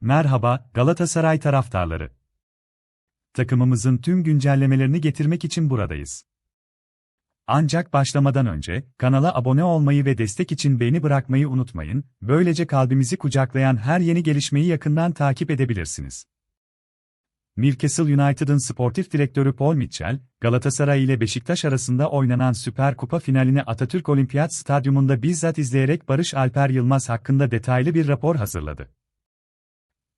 Merhaba, Galatasaray taraftarları. Takımımızın tüm güncellemelerini getirmek için buradayız. Ancak başlamadan önce, kanala abone olmayı ve destek için beğeni bırakmayı unutmayın, böylece kalbimizi kucaklayan her yeni gelişmeyi yakından takip edebilirsiniz. Newcastle United'ın sportif direktörü Paul Mitchell, Galatasaray ile Beşiktaş arasında oynanan Süper Kupa finalini Atatürk Olimpiyat Stadyumunda bizzat izleyerek Barış Alper Yılmaz hakkında detaylı bir rapor hazırladı.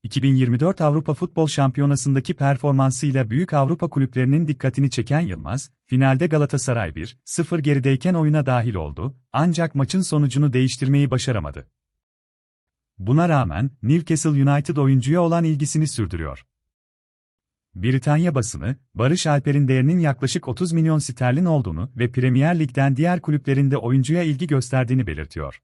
2024 Avrupa Futbol Şampiyonası'ndaki performansıyla büyük Avrupa kulüplerinin dikkatini çeken Yılmaz, finalde Galatasaray 1-0 gerideyken oyuna dahil oldu, ancak maçın sonucunu değiştirmeyi başaramadı. Buna rağmen, Newcastle United oyuncuya olan ilgisini sürdürüyor. Britanya basını, Barış Alper'in değerinin yaklaşık 30 milyon sterlin olduğunu ve Premier Lig'den diğer kulüplerinde oyuncuya ilgi gösterdiğini belirtiyor.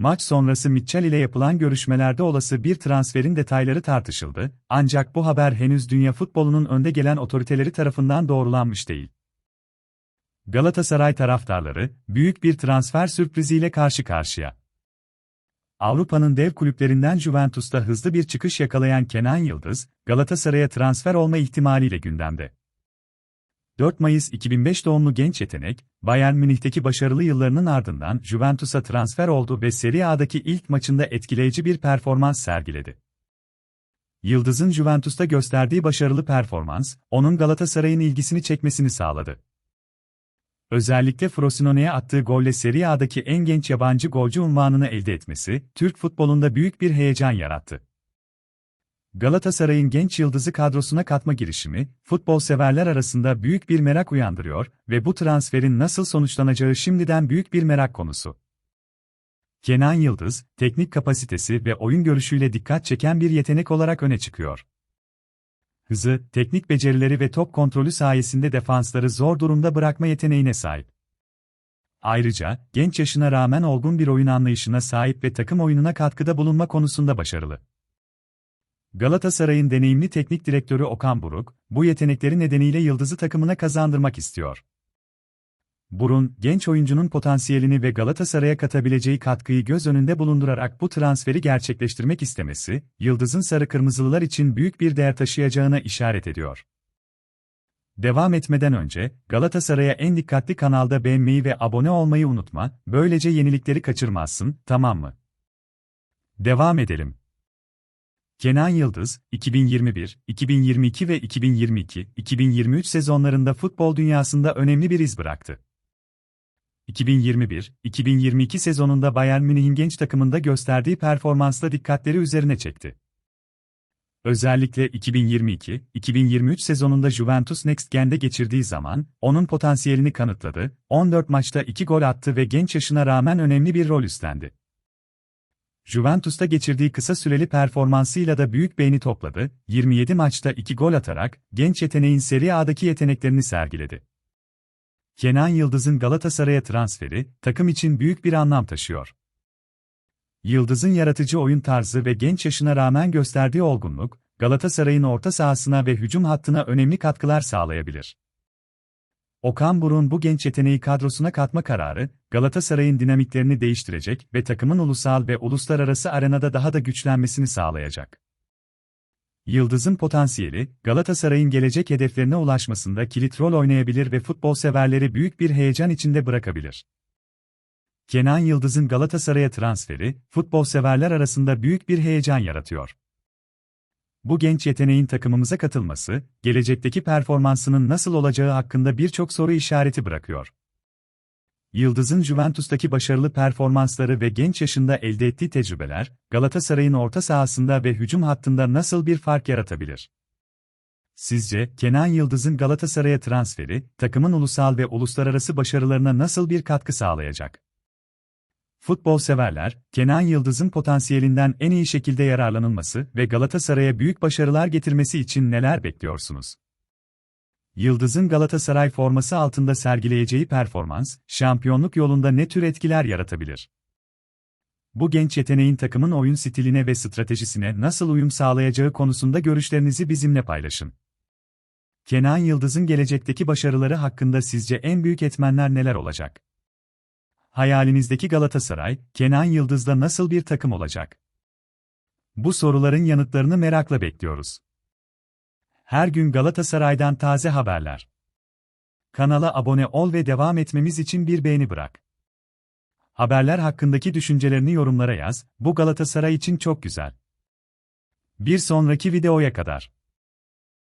Maç sonrası Mitchell ile yapılan görüşmelerde olası bir transferin detayları tartışıldı, ancak bu haber henüz dünya futbolunun önde gelen otoriteleri tarafından doğrulanmış değil. Galatasaray taraftarları, büyük bir transfer sürpriziyle karşı karşıya. Avrupa'nın dev kulüplerinden Juventus'ta hızlı bir çıkış yakalayan Kenan Yıldız, Galatasaray'a transfer olma ihtimaliyle gündemde. 4 Mayıs 2005 doğumlu genç yetenek, Bayern Münih'teki başarılı yıllarının ardından Juventus'a transfer oldu ve Serie A'daki ilk maçında etkileyici bir performans sergiledi. Yıldız'ın Juventus'ta gösterdiği başarılı performans, onun Galatasaray'ın ilgisini çekmesini sağladı. Özellikle Frosinone'ye attığı golle Serie A'daki en genç yabancı golcü unvanını elde etmesi, Türk futbolunda büyük bir heyecan yarattı. Galatasaray'ın genç yıldızı kadrosuna katma girişimi, futbol severler arasında büyük bir merak uyandırıyor ve bu transferin nasıl sonuçlanacağı şimdiden büyük bir merak konusu. Kenan Yıldız, teknik kapasitesi ve oyun görüşüyle dikkat çeken bir yetenek olarak öne çıkıyor. Hızı, teknik becerileri ve top kontrolü sayesinde defansları zor durumda bırakma yeteneğine sahip. Ayrıca, genç yaşına rağmen olgun bir oyun anlayışına sahip ve takım oyununa katkıda bulunma konusunda başarılı. Galatasaray'ın deneyimli teknik direktörü Okan Buruk, bu yetenekleri nedeniyle Yıldız'ı takımına kazandırmak istiyor. Burun, genç oyuncunun potansiyelini ve Galatasaray'a katabileceği katkıyı göz önünde bulundurarak bu transferi gerçekleştirmek istemesi, Yıldız'ın sarı kırmızılılar için büyük bir değer taşıyacağına işaret ediyor. Devam etmeden önce, Galatasaray'a en dikkatli kanalda beğenmeyi ve abone olmayı unutma, böylece yenilikleri kaçırmazsın, tamam mı? Devam edelim. Kenan Yıldız, 2021, 2022 ve 2022-2023 sezonlarında futbol dünyasında önemli bir iz bıraktı. 2021-2022 sezonunda Bayern Münih'in genç takımında gösterdiği performansla dikkatleri üzerine çekti. Özellikle 2022-2023 sezonunda Juventus Next Gen'de geçirdiği zaman, onun potansiyelini kanıtladı, 14 maçta 2 gol attı ve genç yaşına rağmen önemli bir rol üstlendi. Juventus'ta geçirdiği kısa süreli performansıyla da büyük beğeni topladı, 27 maçta 2 gol atarak, genç yeteneğin Serie A'daki yeteneklerini sergiledi. Kenan Yıldız'ın Galatasaray'a transferi, takım için büyük bir anlam taşıyor. Yıldız'ın yaratıcı oyun tarzı ve genç yaşına rağmen gösterdiği olgunluk, Galatasaray'ın orta sahasına ve hücum hattına önemli katkılar sağlayabilir. Okan Buruk'un bu genç yeteneği kadrosuna katma kararı, Galatasaray'ın dinamiklerini değiştirecek ve takımın ulusal ve uluslararası arenada daha da güçlenmesini sağlayacak. Yıldız'ın potansiyeli, Galatasaray'ın gelecek hedeflerine ulaşmasında kilit rol oynayabilir ve futbol severleri büyük bir heyecan içinde bırakabilir. Kenan Yıldız'ın Galatasaray'a transferi, futbol severler arasında büyük bir heyecan yaratıyor. Bu genç yeteneğin takımımıza katılması, gelecekteki performansının nasıl olacağı hakkında birçok soru işareti bırakıyor. Yıldız'ın Juventus'taki başarılı performansları ve genç yaşında elde ettiği tecrübeler, Galatasaray'ın orta sahasında ve hücum hattında nasıl bir fark yaratabilir? Sizce, Kenan Yıldız'ın Galatasaray'a transferi, takımın ulusal ve uluslararası başarılarına nasıl bir katkı sağlayacak? Futbol severler, Kenan Yıldız'ın potansiyelinden en iyi şekilde yararlanılması ve Galatasaray'a büyük başarılar getirmesi için neler bekliyorsunuz? Yıldız'ın Galatasaray forması altında sergileyeceği performans, şampiyonluk yolunda ne tür etkiler yaratabilir? Bu genç yeteneğin takımın oyun stiline ve stratejisine nasıl uyum sağlayacağı konusunda görüşlerinizi bizimle paylaşın. Kenan Yıldız'ın gelecekteki başarıları hakkında sizce en büyük etmenler neler olacak? Hayalinizdeki Galatasaray, Kenan Yıldız'da nasıl bir takım olacak? Bu soruların yanıtlarını merakla bekliyoruz. Her gün Galatasaray'dan taze haberler. Kanala abone ol ve devam etmemiz için bir beğeni bırak. Haberler hakkındaki düşüncelerini yorumlara yaz, bu Galatasaray için çok güzel. Bir sonraki videoya kadar.